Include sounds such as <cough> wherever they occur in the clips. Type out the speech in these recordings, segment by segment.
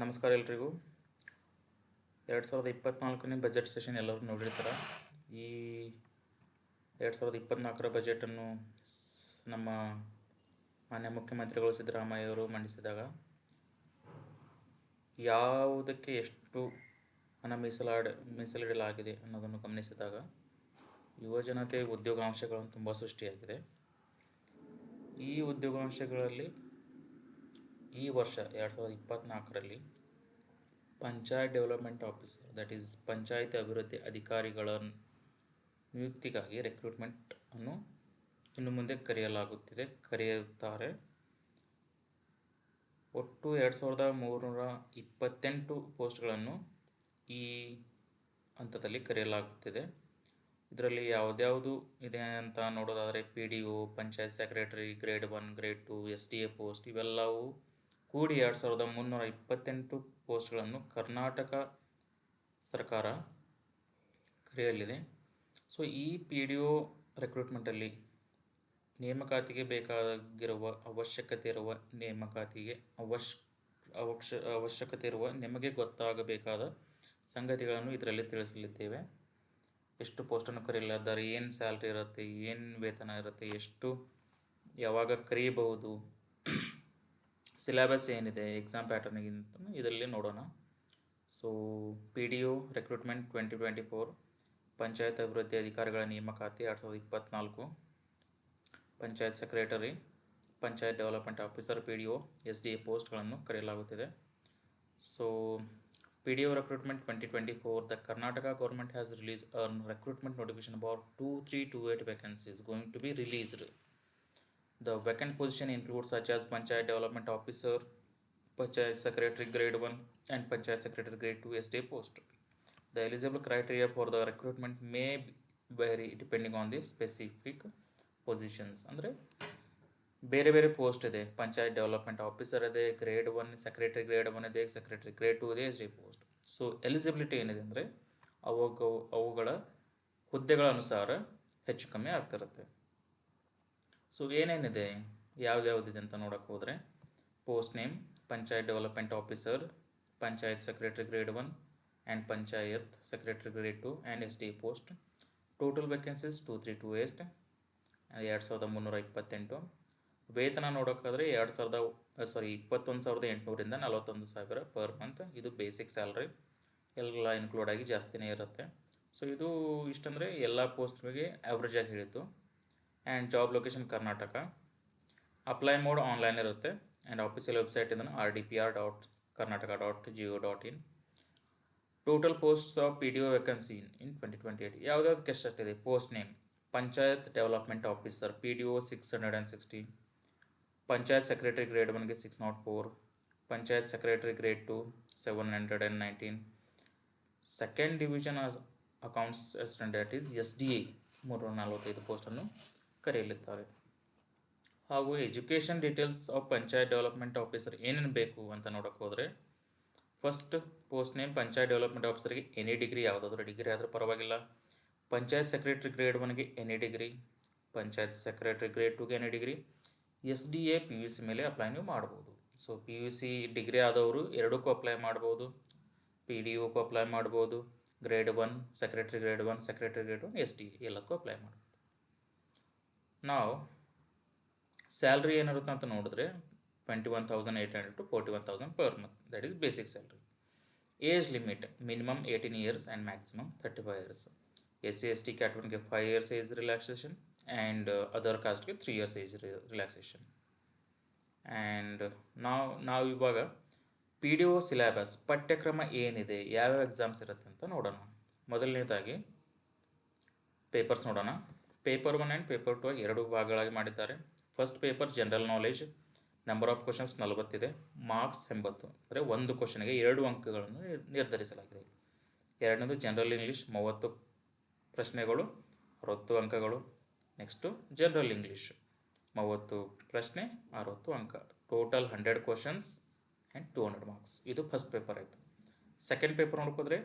ನಮಸ್ಕಾರ ಎಲ್ರಿಗೂ ಎರಡು ಸಾವಿರದ ಇಪ್ಪತ್ತ್ನಾಲ್ಕನೇ ಬಜೆಟ್ ಸೆಷನ್ ಎಲ್ಲರೂ ನೋಡಿರ್ತಾರೆ ಈ ಎರಡು ಸಾವಿರದ ಇಪ್ಪತ್ತ್ನಾಲ್ಕರ ಬಜೆಟನ್ನು ನಮ್ಮ ಮಾನ್ಯ ಮುಖ್ಯಮಂತ್ರಿಗಳು ಸಿದ್ದರಾಮಯ್ಯ ಅವರು ಮಂಡಿಸಿದಾಗ ಯಾವುದಕ್ಕೆ ಎಷ್ಟು ಹಣ ಮೀಸಲಾಡ ಮೀಸಲಿಡಲಾಗಿದೆ ಅನ್ನೋದನ್ನು ಗಮನಿಸಿದಾಗ ಯುವಜನತೆ ಉದ್ಯೋಗಾಂಶಗಳನ್ನು ತುಂಬ ಸೃಷ್ಟಿಯಾಗಿದೆ ಈ ಉದ್ಯೋಗಾಂಶಗಳಲ್ಲಿ ಈ ವರ್ಷ ಎರಡು ಸಾವಿರದ ಇಪ್ಪತ್ನಾಲ್ಕರಲ್ಲಿ panchayat development officer that is panchayat ಅಭಿವೃದ್ಧಿ ಅಧಿಕಾರಿಗಳ ನಿಯುಕ್ತಿಗಾಗಿ ರೆಕ್ರೂಟ್ಮೆಂಟ್ ಅನ್ನು ಇನ್ನು ಮುಂದೆ ಕರೆಯಲಾಗುತ್ತಿದೆ ಕರೆಯುತ್ತಾರೆ ಒಟ್ಟು ಎರಡು ಸಾವಿರದ ಮೂರುನೂರ ಇಪ್ಪತ್ತೆಂಟು ಪೋಸ್ಟ್ಗಳನ್ನು ಈ ಹಂತದಲ್ಲಿ ಕರೆಯಲಾಗುತ್ತಿದೆ ಇದರಲ್ಲಿ ಯಾವುದ್ಯಾವುದು ಇದೆ ಅಂತ ನೋಡೋದಾದರೆ P D O panchayat secretary grade one grade two S D A post ಇವೆಲ್ಲವೂ ಕೂಡಿ ಎರಡು ಸಾವಿರದ ಮುನ್ನೂರ ಇಪ್ಪತ್ತೆಂಟು ಪೋಸ್ಟ್ಗಳನ್ನು ಕರ್ನಾಟಕ ಸರ್ಕಾರ ಕರೆಯಲಿದೆ ಸೊ ಈ ಪಿ ಡಿ ಒ ರೆಕ್ರೂಟ್ಮೆಂಟಲ್ಲಿ ನೇಮಕಾತಿಗೆ ಬೇಕಾಗಿರುವ ಅವಶ್ಯಕತೆ ಇರುವ ನೇಮಕಾತಿಗೆ ಅವಶ್ ಅವಶ್ಯ ಅವಶ್ಯಕತೆ ಇರುವ ನಿಮಗೆ ಗೊತ್ತಾಗಬೇಕಾದ ಸಂಗತಿಗಳನ್ನು ಇದರಲ್ಲಿ ತಿಳಿಸಲಿದ್ದೇವೆ ಎಷ್ಟು ಪೋಸ್ಟನ್ನು ಕರೆಯಲಿದ್ದಾರೆ ಏನು ಸ್ಯಾಲ್ರಿ ಇರುತ್ತೆ ಏನು ವೇತನ ಇರುತ್ತೆ ಎಷ್ಟು ಯಾವಾಗ ಕರೆಯಬಹುದು ಸಿಲೆಬಸ್ ಏನಿದೆ ಎಕ್ಸಾಮ್ ಪ್ಯಾಟರ್ನಿಗಿಂತ ಇದರಲ್ಲಿ ನೋಡೋಣ so P D O recruitment twenty twenty four panchayat ಅಭಿವೃದ್ಧಿ ಅಧಿಕಾರಿಗಳ ನೇಮಕಾತಿ ಎರಡು ಸಾವಿರದ ಇಪ್ಪತ್ತ್ನಾಲ್ಕು panchayat secretary panchayat development officer P D O S D A ಪೋಸ್ಟ್ಗಳನ್ನು ಕರೆಯಲಾಗುತ್ತಿದೆ so P D O recruitment twenty twenty four the Karnataka government has release an recruitment notification about two three two eight vacancies going to be released The vacant position includes such as Panchayat Development Officer, Panchayat Secretary Grade 1 and Panchayat Secretary Grade 2 SDA post. The eligible criteria for the recruitment may vary depending on the specific positions. Andre, bere ಬೇರೆ post ಇದೆ Panchayat Development Officer ಇದೆ Grade 1, Secretary Grade 1 secretary Secretary Grade 2 ಇದೆ SD post. So eligibility eligibility andre avu avugala ಅವುಗಳ ಹುದ್ದೆಗಳ ಅನುಸಾರ ಹೆಚ್ಚು ಕಮ್ಮಿ ಆಗ್ತಿರುತ್ತೆ ಸೊ ಏನೇನಿದೆ ಯಾವ್ದ್ಯಾವ್ದಿದೆ ಅಂತ ನೋಡೋಕ್ಕೆ ಹೋದರೆ post name panchayat development officer panchayat secretary grade one and panchayat secretary grade two and S D post total vacancies two three two eight ಎರಡು ಸಾವಿರದ ಮುನ್ನೂರ ಇಪ್ಪತ್ತೆಂಟು ವೇತನ ನೋಡೋಕ್ಕಾದರೆ ಎರಡು ಸಾವಿರದ ಸಾರಿ ಇಪ್ಪತ್ತೊಂದು ಸಾವಿರದ ಎಂಟುನೂರಿಂದ ನಲವತ್ತೊಂದು ಸಾವಿರ ಪರ್ ಮಂತ್ ಇದು ಬೇಸಿಕ್ ಸ್ಯಾಲ್ರಿ ಎಲ್ಲ ಇನ್ಕ್ಲೂಡ್ ಆಗಿ ಜಾಸ್ತಿನೇ ಇರುತ್ತೆ ಸೊ ಇದು ಇಷ್ಟಂದರೆ ಎಲ್ಲ ಪೋಸ್ಟ್ಗಳಿಗೆ ಆ್ಯಾವ್ರೇಜಾಗಿ ಹೇಳಿತು and job location Karnataka apply mode online and official website R D P R dot Karnataka dot Jio dot in total post of P D O vacancy in twenty twenty eight यहाँ post name panchayat development officer P D O six hundred and sixty panchayat secretary grade one के six nought four panchayat secretary grade two seven hundred and nineteen second division accounts assistant that is S D A मूर्ण नल्वत post ಕರೆಯಲಿದ್ದಾರೆ ಹಾಗೂ education details of panchayat development officer ಏನೇನು ಬೇಕು ಅಂತ ನೋಡೋಕೆ ಹೋದರೆ first post name panchayat development ಆಫೀಸರ್ಗೆ any degree ಯಾವುದಾದ್ರೂ degree ಆದರೂ ಪರವಾಗಿಲ್ಲ panchayat secretary grade ಒನ್ಗೆ any degree panchayat secretary grade ಟುಗೆ any degree S D A P U C ಮೇಲೆ ಅಪ್ಲೈ ನೀವು ಮಾಡ್ಬೋದು so P U C degree ಆದವರು ಎರಡಕ್ಕೂ ಅಪ್ಲೈ ಮಾಡ್ಬೋದು ಪಿ ಡಿ ಒಕ್ಕೂ ಅಪ್ಲೈ ಮಾಡ್ಬೋದು grade one secretary grade one secretary grade one S D ಎಲ್ಲದಕ್ಕೂ apply ಮಾಡ್ಬೋದು ನಾವು ಸ್ಯಾಲ್ರಿ ಏನಿರುತ್ತೆ ಅಂತ ನೋಡಿದ್ರೆ twenty one thousand eight hundred to forty one thousand per month that is basic salary age limit minimum eighteen years and maximum thirty five years S C S T ಕ್ಯಾಟಗರಿಗೆ five years age relaxation and other ಕಾಸ್ಟ್ಗೆ three years age relaxation and ನಾವು ನಾವು ಇವಾಗ P D O syllabus ಪಠ್ಯಕ್ರಮ ಏನಿದೆ ಯಾವ್ಯಾವ exams ಇರುತ್ತೆ ಅಂತ ನೋಡೋಣ ಮೊದಲನೇದಾಗಿ ಪೇಪರ್ಸ್ ನೋಡೋಣ paper one and paper two ಆಗಿ ಎರಡು ಭಾಗಗಳಾಗಿ ಮಾಡಿದ್ದಾರೆ first paper general knowledge number of questions ನಲವತ್ತಿದೆ marks ಎಂಬತ್ತು ಅಂದರೆ ಒಂದು ಕ್ವಶನಿಗೆ ಎರಡು ಅಂಕಗಳನ್ನು ನಿರ್ಧರಿಸಲಾಗಿದೆ ಎರಡನೇದು ಜನರಲ್ ಇಂಗ್ಲೀಷ್ ಮೂವತ್ತು ಪ್ರಶ್ನೆಗಳು ಅರವತ್ತು ಅಂಕಗಳು ನೆಕ್ಸ್ಟು ಜನರಲ್ ಇಂಗ್ಲೀಷ್ ಮೂವತ್ತು ಪ್ರಶ್ನೆ ಅರವತ್ತು ಅಂಕ total hundred questions and two hundred marks ಇದು ಫಸ್ಟ್ ಪೇಪರ್ ಆಯಿತು second paper ನೋಡ್ಕೋದ್ರೆ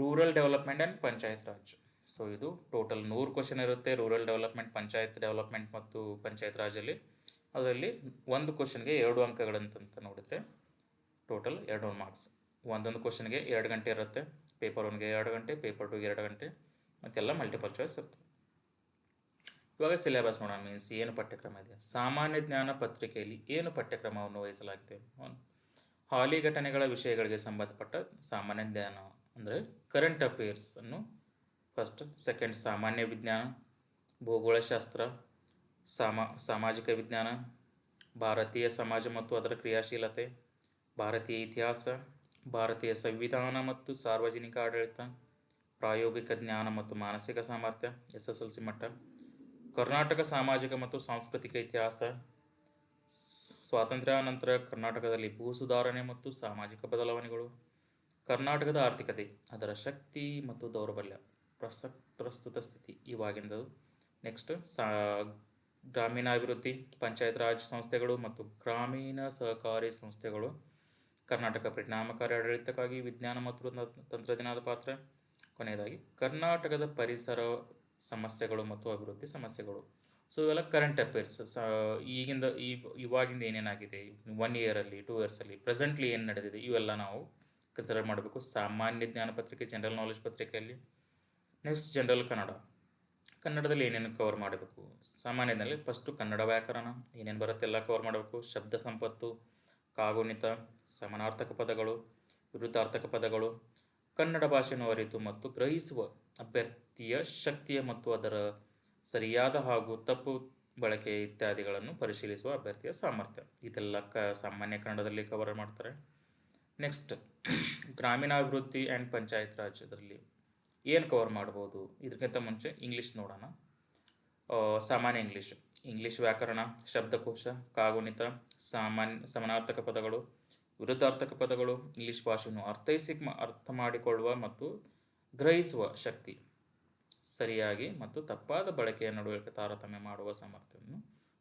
rural development and panchayat Raj so ಇದು ಟೋಟಲ್ ನೂರು ಕ್ವಶನ್ ಇರುತ್ತೆ ರೂರಲ್ ಡೆವಲಪ್ಮೆಂಟ್ ಪಂಚಾಯತ್ ಡೆವಲಪ್ಮೆಂಟ್ ಮತ್ತು ಪಂಚಾಯತ್ ರಾಜಲ್ಲಿ ಅದರಲ್ಲಿ ಒಂದು ಕ್ವಶನ್ಗೆ ಎರಡು ಅಂಕಗಳಂತಂತ ನೋಡಿದರೆ ಟೋಟಲ್ ಎರಡು ಮಾರ್ಕ್ಸ್ ಒಂದೊಂದು ಕ್ವಶನ್ಗೆ ಎರಡು ಗಂಟೆ ಇರುತ್ತೆ ಪೇಪರ್ ಒನ್ಗೆ ಎರಡು ಗಂಟೆ ಪೇಪರ್ ಟೂಗೆ ಎರಡು ಗಂಟೆ ಮತ್ತೆಲ್ಲ ಮಲ್ಟಿಪಲ್ ಚಾಯ್ಸ್ ಇರುತ್ತೆ ಇವಾಗ ಸಿಲೆಬಸ್ ನೋಡೋಣ ಮೀನ್ಸ್ ಏನು ಪಠ್ಯಕ್ರಮ ಇದೆ ಸಾಮಾನ್ಯ ಜ್ಞಾನ ಪತ್ರಿಕೆಯಲ್ಲಿ ಏನು ಪಠ್ಯಕ್ರಮವನ್ನು ವಹಿಸಲಾಗಿದೆ ಹಾಲಿ ಘಟನೆಗಳ ವಿಷಯಗಳಿಗೆ ಸಂಬಂಧಪಟ್ಟ ಸಾಮಾನ್ಯ ಜ್ಞಾನ ಅಂದರೆ ಕರೆಂಟ್ ಅಫೇರ್ಸನ್ನು ಫಸ್ಟ್ ಸೆಕೆಂಡ್ ಸಾಮಾನ್ಯ ವಿಜ್ಞಾನ ಭೂಗೋಳಶಾಸ್ತ್ರ ಸಾಮಾ ಸಾಮಾಜಿಕ ವಿಜ್ಞಾನ ಭಾರತೀಯ ಸಮಾಜ ಮತ್ತು ಅದರ ಕ್ರಿಯಾಶೀಲತೆ ಭಾರತೀಯ ಇತಿಹಾಸ ಭಾರತೀಯ ಸಂವಿಧಾನ ಮತ್ತು ಸಾರ್ವಜನಿಕ ಆಡಳಿತ ಪ್ರಾಯೋಗಿಕ ಜ್ಞಾನ ಮತ್ತು ಮಾನಸಿಕ ಸಾಮರ್ಥ್ಯ ಎಸ್ ಎಸ್ ಎಲ್ ಸಿ ಮಟ್ಟ ಕರ್ನಾಟಕ ಸಾಮಾಜಿಕ ಮತ್ತು ಸಾಂಸ್ಕೃತಿಕ ಇತಿಹಾಸ ಸ್ವಾತಂತ್ರ್ಯಾನಂತರ ಕರ್ನಾಟಕದಲ್ಲಿ ಭೂ ಸುಧಾರಣೆ ಮತ್ತು ಸಾಮಾಜಿಕ ಬದಲಾವಣೆಗಳು ಕರ್ನಾಟಕದ ಆರ್ಥಿಕತೆ ಅದರ ಶಕ್ತಿ ಮತ್ತು ದೌರ್ಬಲ್ಯ ಪ್ರಸ್ತುತ ಸ್ಥಿತಿ ಇವಾಗಿಂದದು ನೆಕ್ಸ್ಟ್ ಸಾ ಗ್ರಾಮೀಣಾಭಿವೃದ್ಧಿ ಪಂಚಾಯತ್ ರಾಜ್ ಸಂಸ್ಥೆಗಳು ಮತ್ತು ಗ್ರಾಮೀಣ ಸಹಕಾರಿ ಸಂಸ್ಥೆಗಳು ಕರ್ನಾಟಕ ಪರಿಣಾಮಕಾರಿ ಆಡಳಿತಕ್ಕಾಗಿ ವಿಜ್ಞಾನ ಮತ್ತು ತಂತ್ರಜ್ಞಾನದ ಪಾತ್ರ ಕೊನೆಯದಾಗಿ ಕರ್ನಾಟಕದ ಪರಿಸರ ಸಮಸ್ಯೆಗಳು ಮತ್ತು ಅಭಿವೃದ್ಧಿ ಸಮಸ್ಯೆಗಳು ಸೊ ಇವೆಲ್ಲ ಕರೆಂಟ್ ಅಫೇರ್ಸ್ ಈಗಿಂದ ಈ ಇವಾಗಿಂದ ಏನೇನಾಗಿದೆ ಒನ್ ಇಯರಲ್ಲಿ ಟೂ ಇಯರ್ಸಲ್ಲಿ ಪ್ರೆಸೆಂಟ್ಲಿ ಏನು ನಡೆದಿದೆ ಇವೆಲ್ಲ ನಾವು ಕನ್ಸಿಡರ್ ಮಾಡಬೇಕು ಸಾಮಾನ್ಯ ಜ್ಞಾನ ಪತ್ರಿಕೆ ಜನರಲ್ ನಾಲೆಜ್ ಪತ್ರಿಕೆಯಲ್ಲಿ ನೆಕ್ಸ್ಟ್ ಜನರಲ್ ಕನ್ನಡ ಕನ್ನಡದಲ್ಲಿ ಏನೇನು ಕವರ್ ಮಾಡಬೇಕು ಸಾಮಾನ್ಯದಲ್ಲಿ ಫಸ್ಟು ಕನ್ನಡ ವ್ಯಾಕರಣ ಏನೇನು ಬರುತ್ತೆ ಎಲ್ಲ ಕವರ್ ಮಾಡಬೇಕು ಶಬ್ದ ಸಂಪತ್ತು ಕಾಗುಣಿತ ಸಮಾನಾರ್ಥಕ ಪದಗಳು ವಿರುದ್ಧಾರ್ಥಕ ಪದಗಳು ಕನ್ನಡ ಭಾಷೆಯನ್ನು ಅರಿತು ಮತ್ತು ಗ್ರಹಿಸುವ ಅಭ್ಯರ್ಥಿಯ ಶಕ್ತಿಯ ಮತ್ತು ಅದರ ಸರಿಯಾದ ಹಾಗೂ ತಪ್ಪು ಬಳಕೆ ಇತ್ಯಾದಿಗಳನ್ನು ಪರಿಶೀಲಿಸುವ ಅಭ್ಯರ್ಥಿಯ ಸಾಮರ್ಥ್ಯ ಇದೆಲ್ಲ ಕ ಸಾಮಾನ್ಯ ಕನ್ನಡದಲ್ಲಿ ಕವರ್ ಮಾಡ್ತಾರೆ ನೆಕ್ಸ್ಟ್ <clears throat> ಗ್ರಾಮೀಣಾಭಿವೃದ್ಧಿ ಆ್ಯಂಡ್ ಪಂಚಾಯತ್ ರಾಜ್ಯದಲ್ಲಿ ಏನು ಕವರ್ ಮಾಡ್ಬೋದು ಇದಕ್ಕಿಂತ ಮುಂಚೆ ಇಂಗ್ಲೀಷ್ ನೋಡೋಣ ಸಾಮಾನ್ಯ ಇಂಗ್ಲೀಷ್ ಇಂಗ್ಲೀಷ್ ವ್ಯಾಕರಣ ಶಬ್ದಕೋಶ ಕಾಗುಣಿತ ಸಾಮಾನ್ಯ ಸಮಾನಾರ್ಥಕ ಪದಗಳು ವಿರುದ್ಧಾರ್ಥಕ ಪದಗಳು ಇಂಗ್ಲೀಷ್ ಭಾಷೆಯನ್ನು ಅರ್ಥೈಸಿ ಅರ್ಥ ಮಾಡಿಕೊಳ್ಳುವ ಮತ್ತು ಗ್ರಹಿಸುವ ಶಕ್ತಿ ಸರಿಯಾಗಿ ಮತ್ತು ತಪ್ಪಾದ ಬಳಕೆಯ ನಡುವೆ ತಾರತಮ್ಯ ಮಾಡುವ ಸಾಮರ್ಥ್ಯವನ್ನು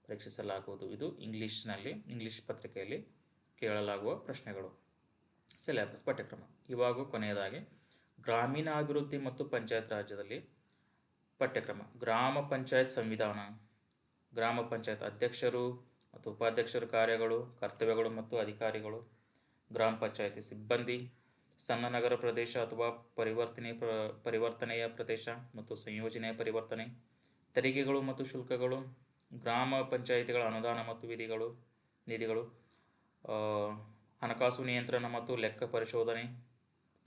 ಪರೀಕ್ಷಿಸಲಾಗುವುದು ಇದು ಇಂಗ್ಲೀಷ್ನಲ್ಲಿ ಇಂಗ್ಲೀಷ್ ಪತ್ರಿಕೆಯಲ್ಲಿ ಕೇಳಲಾಗುವ ಪ್ರಶ್ನೆಗಳು ಸಿಲೆಬಸ್ ಪಠ್ಯಕ್ರಮ ಇವಾಗ ಕೊನೆಯದಾಗಿ ಗ್ರಾಮೀಣಾಭಿವೃದ್ಧಿ ಮತ್ತು ಪಂಚಾಯತ್ ರಾಜ್ಯದಲ್ಲಿ ಪಠ್ಯಕ್ರಮ ಗ್ರಾಮ ಪಂಚಾಯತ್ ಸಂವಿಧಾನ ಗ್ರಾಮ ಪಂಚಾಯತ್ ಅಧ್ಯಕ್ಷರು ಮತ್ತು ಉಪಾಧ್ಯಕ್ಷರ ಕಾರ್ಯಗಳು ಕರ್ತವ್ಯಗಳು ಮತ್ತು ಅಧಿಕಾರಿಗಳು ಗ್ರಾಮ ಪಂಚಾಯತಿ ಸಿಬ್ಬಂದಿ ಸಣ್ಣ ನಗರ ಪ್ರದೇಶ ಅಥವಾ ಪರಿವರ್ತನೆ ಪ್ರ ಪರಿವರ್ತನೆಯ ಪ್ರದೇಶ ಮತ್ತು ಸಂಯೋಜನೆಯ ಪರಿವರ್ತನೆ ತೆರಿಗೆಗಳು ಮತ್ತು ಶುಲ್ಕಗಳು ಗ್ರಾಮ ಪಂಚಾಯಿತಿಗಳ ಅನುದಾನ ಮತ್ತು ವಿಧಿಗಳು ನಿಧಿಗಳು ಹಣಕಾಸು ನಿಯಂತ್ರಣ ಮತ್ತು ಲೆಕ್ಕ ಪರಿಶೋಧನೆ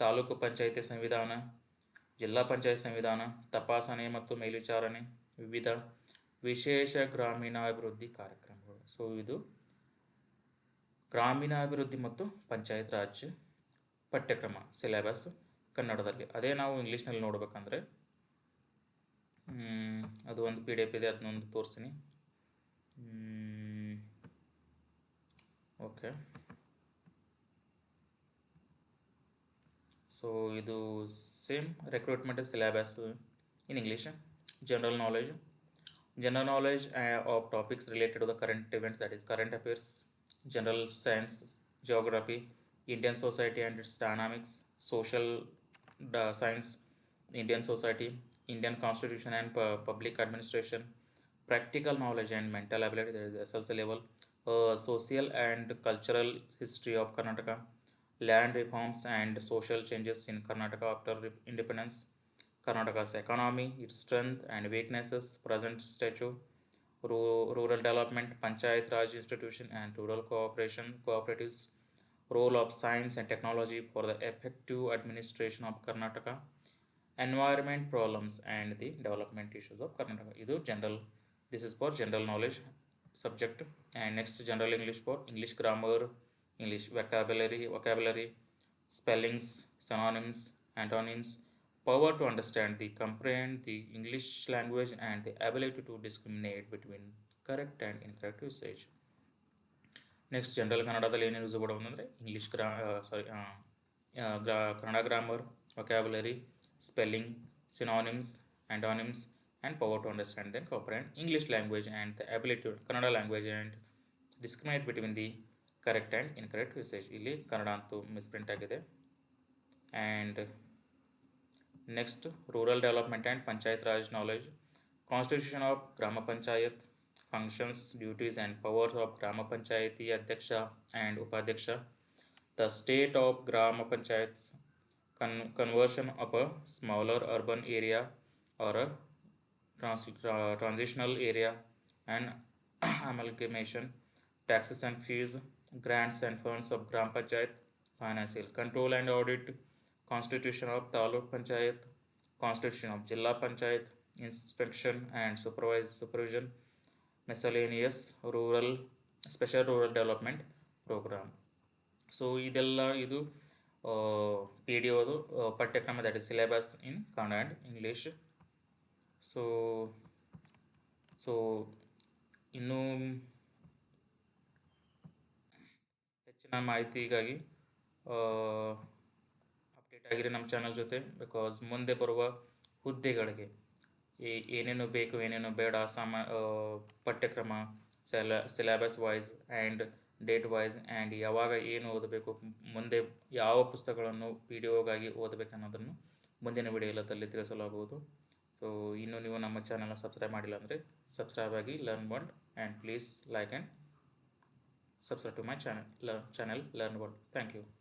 ತಾಲೂಕು ಪಂಚಾಯಿತಿ ಸಂವಿಧಾನ ಜಿಲ್ಲಾ ಪಂಚಾಯತ್ ಸಂವಿಧಾನ ತಪಾಸಣೆ ಮತ್ತು ಮೇಲ್ವಿಚಾರಣೆ ವಿವಿಧ ವಿಶೇಷ ಗ್ರಾಮೀಣಾಭಿವೃದ್ಧಿ ಕಾರ್ಯಕ್ರಮಗಳು ಸೊ ಇದು ಗ್ರಾಮೀಣಾಭಿವೃದ್ಧಿ ಮತ್ತು ಪಂಚಾಯತ್ ರಾಜ್ ಪಠ್ಯಕ್ರಮ ಸಿಲೆಬಸ್ ಕನ್ನಡದಲ್ಲಿ ಅದೇ ನಾವು ಇಂಗ್ಲೀಷ್ನಲ್ಲಿ ನೋಡ್ಬೇಕಂದ್ರೆ ಅದು ಒಂದು ಪಿ ಡಿ ಎಫ್ ಇದೆ ಅದನ್ನೊಂದು ತೋರಿಸ್ತೀನಿ ಓಕೆ ಸೊ ಇದು same recruitment syllabus in English general knowledge general knowledge of topics related to the current events that is current affairs general science geography indian society and its dynamics social da- science indian society indian constitution and pu- public administration practical knowledge and mental ability there is SLC level uh, social and cultural history of karnataka land reforms and social changes in Karnataka after independence, Karnataka's economy, its strength and weaknesses, present statue, rural development, Panchayat Raj institution and rural cooperation, cooperatives, role of science and technology for the effective administration of Karnataka, environment problems and the development issues of Karnataka. Idu general, this is for general knowledge subject and next general English for English grammar, english vocabulary vocabulary spellings synonyms antonyms power to understand the comprehend the english language and the ability to discriminate between correct and incorrect usage next general ಕನ್ನಡದಲ್ಲಿ ಏನೇನು use ಮಾಡೋದು ಅಂದರೆ English ಗ್ರಾ sorry ಗ್ರಾ Kannada grammar vocabulary spelling synonyms antonyms and power to understand then comprehend English language and the ability Kannada language and discriminate between the correct and incorrect usage इले कन्ड अंत misprint आगे and next rural development and panchayat Raj knowledge constitution of gram panchayat functions duty and powers of gram पंचायती अध्यक्ष and उपाध्यक्ष the state of gram panchayat conversion of a smaller urban area or transitional area and amalgamation taxes and fees grants and funds of Gram Panchayat, financial control and audit, constitution of Taluk Panchayat, constitution of Jilla Panchayat, inspection and supervise supervision, miscellaneous rural special rural development program. So, idella idu PDO D ಓದು ಪಠ್ಯಕ್ರಮ that is syllabus in Kannada so, so so so ಇನ್ನೂ ಹೆಚ್ಚಿನ ಮಾಹಿತಿಗಾಗಿ update ಆಗಿರಿ ನಮ್ಮ channel ಜೊತೆ because ಮುಂದೆ ಬರುವ ಹುದ್ದೆಗಳಿಗೆ ಏನೇನು ಬೇಕು ಏನೇನು ಬೇಡ ಸಾಮ ಪಠ್ಯಕ್ರಮ ಸೆಲ syllabus wise and date wise and ಯಾವಾಗ ಏನು ಓದಬೇಕು ಮುಂದೆ ಯಾವ ಪುಸ್ತಕಗಳನ್ನು ಓದಬೇಕು ಅನ್ನೋದನ್ನು ಮುಂದಿನ ವಿಡಿಯೋಲದಲ್ಲಿ ತಿಳಿಸಲಾಗುವುದು ಸೊ ಇನ್ನೂ ನೀವು ನಮ್ಮ ಚಾನಲ್ನ ಸಬ್ಸ್ಕ್ರೈಬ್ ಮಾಡಿಲ್ಲ ಅಂದರೆ ಸಬ್ಸ್ಕ್ರೈಬ್ ಆಗಿ learn ಬಂಡ್ and please like and subscribe to my channel learn, channel learn world thank you